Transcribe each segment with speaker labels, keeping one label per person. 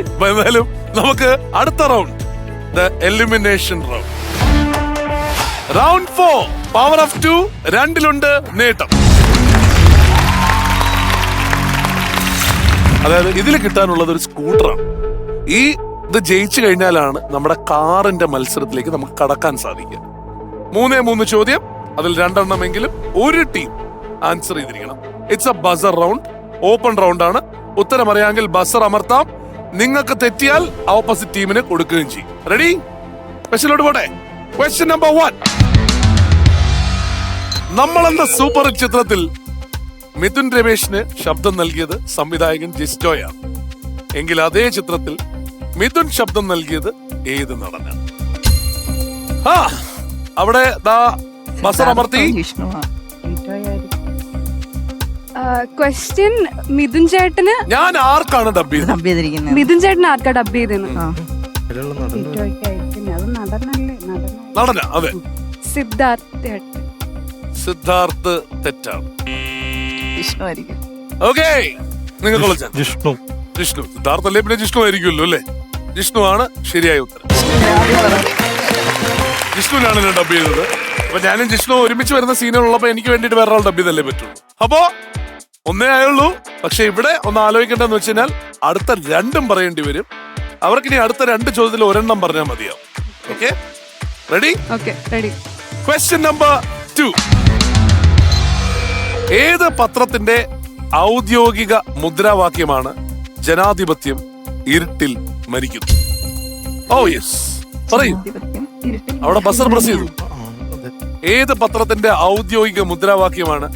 Speaker 1: എന്തായാലും നമുക്ക് അടുത്ത round. The elimination round round four power of two രണ്ടിലുണ്ട് നേട്ടം. അതായത് ഇതിൽ കിട്ടാനുള്ളത് ഒരു സ്കൂട്ടറാണ്. ഈ ഇത് ജയിച്ചു കഴിഞ്ഞാലാണ് നമ്മുടെ കാറിന്റെ മത്സരത്തിലേക്ക് നമുക്ക് കടക്കാൻ സാധിക്കുക. മൂന്നേ മൂന്ന് ചോദ്യം. അതിൽ രണ്ടെണ്ണമെങ്കിലും ഒരു ടീം ആൻസർ ചെയ്തിരിക്കണം. It's a buzzer round open round ആണ്. ഉത്തരം അറിയാമെങ്കിൽ ബസർ അമർത്താം. നിങ്ങൾക്ക് തെറ്റിയാൽ ഓപ്പോസിറ്റ് ടീമിന് കൊടുക്കുകയും ചെയ്യും. റെഡി സ്പെഷ്യലോട് പോട്ടെ. ക്വസ്റ്റ്യൻ നമ്പർ വൺ നമ്മളെന്ന സൂപ്പർ ചിത്രത്തിൽ മിഥുൻ രമേശിന് ശബ്ദം നൽകിയത് സംവിധായകൻ ജിസ്റ്റോയാണ്. എങ്കിൽ അതേ ചിത്രത്തിൽ മിഥുൻ ശബ്ദം നൽകിയത് ഏത് നടനാണ്? ആ അവിടെ ദാ ബസർ അമർത്തി.
Speaker 2: ക്വസ്റ്റ്യൻ മിഥുൻ ചേട്ടന്
Speaker 1: ഞാൻ ആർക്കാണ് ഡബ് ചെയ്തത്?
Speaker 3: ഡബ് ചെയ്തിരിക്കുന്നത്?
Speaker 2: മിഥുൻ ചേട്ടൻ ആർക്കാ ഡബ് ചെയ്തെന്ന്
Speaker 4: നടന
Speaker 1: അതെ.
Speaker 2: സിദ്ധാർത്ഥ് ചേട്ടൻ
Speaker 1: സിദ്ധാർത്ഥ് തെറ്റാണ്.
Speaker 3: വിഷ്ണു ആയിരിക്കും
Speaker 1: ഓക്കെ നിങ്ങൾ കൊള്ളച്ച
Speaker 5: ജിഷ്ണു
Speaker 1: ജിഷ്ണു സിദ്ധാർത്ഥ അല്ലേ പിന്നെ ജിഷ്ണു ആയിരിക്കുമല്ലോ അല്ലേ? ജിഷ്ണു ആണ് ശരിയായ ഉത്തരം. ജിഷ്ണുവിനാണ് ഞാൻ ഡബ് ചെയ്തത്. അപ്പൊ ഞാനും ജിഷ്ണു ഒരുമിച്ച് വരുന്ന സീനുള്ളപ്പോ എനിക്ക് വേണ്ടിട്ട് വേറെ ആൾ ഡബ് ചെയ്തല്ലേ പറ്റുള്ളൂ. അപ്പോ ഒന്നേ ആയുള്ളൂ. പക്ഷെ ഇവിടെ ഒന്ന് ആലോചിക്കേണ്ടതെന്ന് വെച്ച് കഴിഞ്ഞാൽ അടുത്ത രണ്ടും പറയേണ്ടി വരും. അവർക്ക് ഇനി അടുത്ത രണ്ട് ചോദ്യത്തിൽ ഒരെണ്ണം പറഞ്ഞാൽ മതിയാവും. Okay ready
Speaker 2: okay ready
Speaker 1: question number two ഏത് പത്രത്തിന്റെ ഔദ്യോഗിക മുദ്രാവാക്യമാണ് ജനാധിപത്യം ഇരുട്ടിൽ മരിക്കുന്നു ഓ യെസ് പറയൂ. അവിടെ ബസർ പ്രസ് ചെയ്തു. ഏത് പത്രത്തിന്റെ ഔദ്യോഗിക മുദ്രാവാക്യമാണ്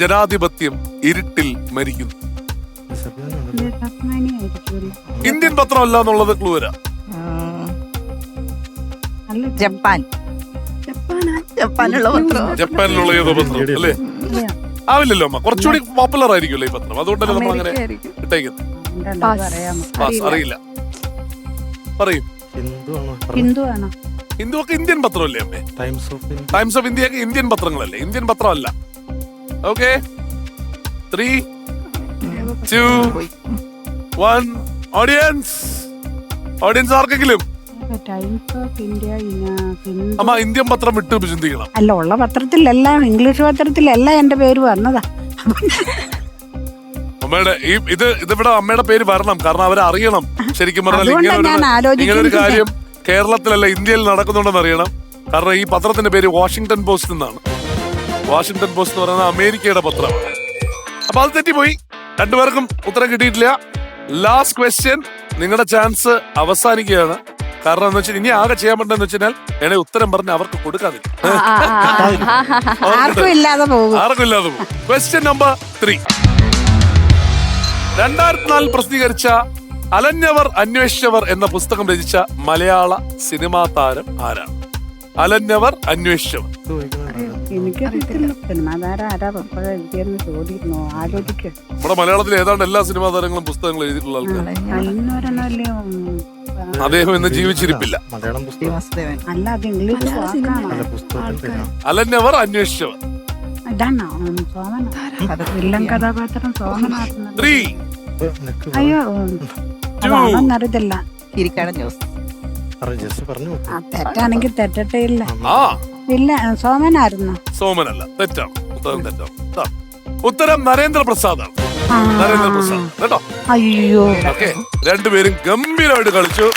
Speaker 1: ജനാധിപത്യം ഇരുട്ടിൽ മരിക്കുന്നു. ഇന്ത്യൻ പത്രമല്ല എന്നുള്ളത് ക്ലൂ വരാം.
Speaker 3: ജപ്പാൻ.
Speaker 2: ജപ്പാനാ
Speaker 3: ജപ്പാനുള്ള പത്രം.
Speaker 1: ജപ്പാനിലുള്ള ഏതോ പത്രം അല്ലേ? ആവില്ലല്ലോ അമ്മ. കുറച്ചുകൂടി പോപ്പുലർ ആയിരിക്കുമല്ലോ ഈ പത്രം. അതുകൊണ്ടല്ലേ നമ്മൾ അങ്ങനെ ഇട്ടേക്കുന്നത്.
Speaker 2: പാസ്.
Speaker 1: അറിയില്ല. പറയും.
Speaker 5: ഹിന്ദു
Speaker 1: ഒക്കെ ഇന്ത്യൻ പത്രമല്ലേ അമ്മേ?
Speaker 5: Times of India
Speaker 1: Times of India ഒക്കെ ഇന്ത്യൻ പത്രങ്ങളല്ലേ? Indian പത്രമല്ല. Okay three two one audience audience ആർക്കെങ്കിലും? അമ്മ ഇന്ത്യൻ പത്രം വിട്ട് ചിന്തിക്കണം
Speaker 4: അല്ല ഉള്ള പത്രത്തിലെല്ലാം ഇംഗ്ലീഷ് പത്രത്തിലെല്ലാം എന്റെ പേര് വന്നതാ.
Speaker 1: അമ്മയുടെ ഈ ഇത് ഇതിവിടെ അമ്മയുടെ പേര് വരണം. കാരണം അവരെ അറിയണം ശരിക്കും പറഞ്ഞാൽ. ഇങ്ങനെ ഒരു കാര്യം കേരളത്തിലല്ല ഇന്ത്യയിൽ നടക്കുന്നുണ്ടെന്ന് അറിയണം. കാരണം ഈ പത്രത്തിന്റെ പേര് വാഷിംഗ്ടൺ പോസ്റ്റ് എന്നാണ്. വാഷിംഗ്ടൺ പോസ്റ്റ് എന്ന് പറയുന്നത് അമേരിക്കയുടെ പത്രമാണ് അപ്പൊ അത് തെറ്റിപ്പോയി. രണ്ടുപേർക്കും ഉത്തരം കിട്ടിയിട്ടില്ല. ലാസ്റ്റ് ക്വസ്റ്റ്യൻ നിങ്ങളുടെ ചാൻസ് അവസാനിക്കുകയാണ്. കാരണം എന്ന് വെച്ചാൽ ഇനി ആകെ ചെയ്യാൻ പറ്റുന്ന വെച്ചാൽ എന്നെ ഉത്തരം പറഞ്ഞ് അവർക്ക് കൊടുക്കാതെ.
Speaker 4: ആർക്കും ഇല്ലാതെ പോകും.
Speaker 1: ക്വസ്റ്റ്യൻ നമ്പർ ത്രീ രണ്ടായിരത്തി നാലിൽ പ്രസിദ്ധീകരിച്ച അലഞ്ഞവർ അന്വേഷിച്ചവർ എന്ന പുസ്തകം രചിച്ച മലയാള സിനിമാ താരം ആരാണ്? അലഞ്ഞവർ അന്വേഷിച്ചവർ?
Speaker 4: എനിക്കറിയത്തില്ല. സിനിമാ താരം ആരാ? എപ്പോഴും എഴുതിയെന്ന് ചോദിക്കുന്നു. ആലോചിക്കും.
Speaker 1: നമ്മുടെ മലയാളത്തിൽ ഏതാണ്ട് എല്ലാ സിനിമാ താരങ്ങളും പുസ്തകങ്ങൾ എഴുതിയിട്ടുള്ള ആൾക്കാർ അദ്ദേഹം ഇന്ന് ജീവിച്ചിരിപ്പില്ല.
Speaker 5: മലയാളം പുസ്തകം.
Speaker 4: അല്ല അത് ഇംഗ്ലീഷ്.
Speaker 1: അലഞ്ഞവർ അന്വേഷിച്ചവർ
Speaker 4: സോമന വില്ലൻ കഥാപാത്രം സോമനായിരുന്നു
Speaker 1: ത്രീ
Speaker 4: അയ്യോ അതാണോന്നറിയത്തില്ല
Speaker 3: കിരിക്കാടൻ ജോസ്
Speaker 4: തെറ്റാണെങ്കിൽ തെറ്റട്ടെ ഇല്ല.
Speaker 1: ആ.
Speaker 4: ഇല്ല സോമനായിരുന്നു?
Speaker 1: സോമനല്ല തെറ്റാണ്. ഉത്തരം തെറ്റാണ്. ട്ടാ. ഉത്തരം നരേന്ദ്രപ്രസാദ് ആണ്
Speaker 4: ആ,
Speaker 1: നരേന്ദ്രപ്രസാദ് കേട്ടോ?
Speaker 4: അയ്യോ.
Speaker 1: ഓക്കെ. രണ്ടുപേരും ഗംഭീരമായിട്ട് കളിച്ചു.